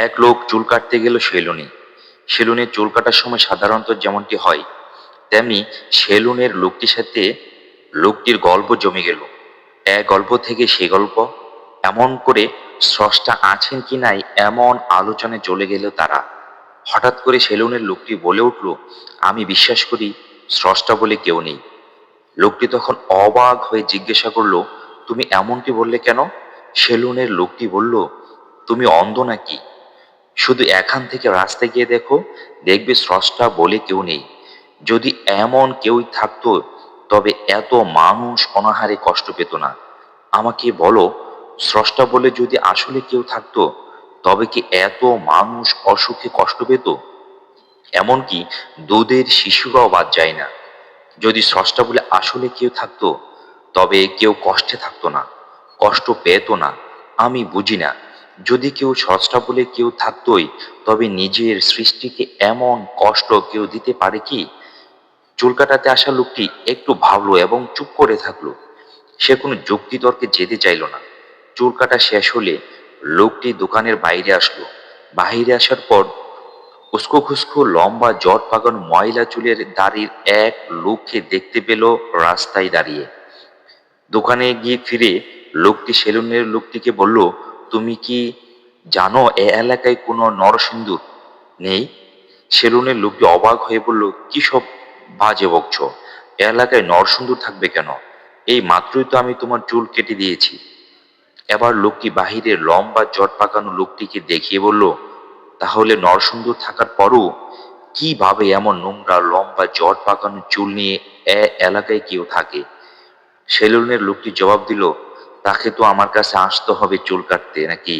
এক লোক চুল কাটতে গেল সেলুনে। সেলুনে চুল কাটার সময় সাধারণত যেমনটি হয়, তেমনি সেলুনের লোকটির সাথে লোকটির গল্প জমে গেল। এক গল্প থেকে সে গল্প, এমন করে স্রষ্টা আছেন কি নাই এমন আলোচনায় চলে গেল তারা। হঠাৎ করে সেলুনের লোকটি বলে উঠল, আমি বিশ্বাস করি স্রষ্টা বলে কেউ নেই। লোকটি তখন অবাক হয়ে জিজ্ঞাসা করল, তুমি এমনটি বললে কেন? সেলুনের লোকটি বলল, তুমি অন্ধ নাকি? শুধু এখান থেকে রাস্তায় গিয়ে দেখো, দেখবে স্রষ্টা বলে কেউ নেই। যদি এমন কেউই থাকতো, তবে এত মানুষ অনাহারে কষ্ট পেত না। আমাকে বলো, স্রষ্টা বলে যদি আসলে কেউ থাকতো, তবে কি এত মানুষ অসুখে কষ্ট পেত? এমনকি দুধের শিশুরাও বাদ যায় না। যদি স্রষ্টা বলে আসলে কেউ থাকতো, তবে কেউ কষ্টে থাকতো না, কষ্ট পেত না। আমি বুঝি না। যদি কেউ স্রষ্টা বলে কেউ থাকতোই, তবে নিজের সৃষ্টিকে এমন কষ্ট কেউ দিতে পারে কি? চুল কাটাতে আসা লোকটি একটু ভাবলো এবং চুপ করে থাকল। সে কোনো যুক্তি তর্কে যেতে চাইল না। চুল কাটা শেষ হলে লোকটি দোকানের বাইরে আসলো। বাইরে আসার পর উস্কো খুস্কো লম্বা জট পাকানো ময়লা চুলের দাড়ির এক লোককে দেখতে পেল রাস্তায় দাঁড়িয়ে। দোকানে গিয়ে ফিরে লোকটি সেলুনের লোকটিকে বলল তুমি কি জানো এ এলাকায় কোনো নরসিংদুর নেই? সেলুনের লোকটি অবাক হয়ে বলল, কি সব বাজে বকছ? এ এলাকায় নরসিংদুর থাকবে কেন? এই মাত্রই তো আমি তোমার চুল কেটে দিয়েছি। এবার লোকটি বাহিরের লম্বা জট পাকানো লোকটিকে দেখিয়ে বলল, তাহলে নরসুন্দর থাকার পরও কীভাবে এমন নোংরা লম্বা জট পাকানো চুল নিয়ে এ এলাকায় কেউ থাকে? সেলুনের লোকটি জবাব দিল তাকে তো আমার কাছে আসতে হবে চুল কাটতে নাকি?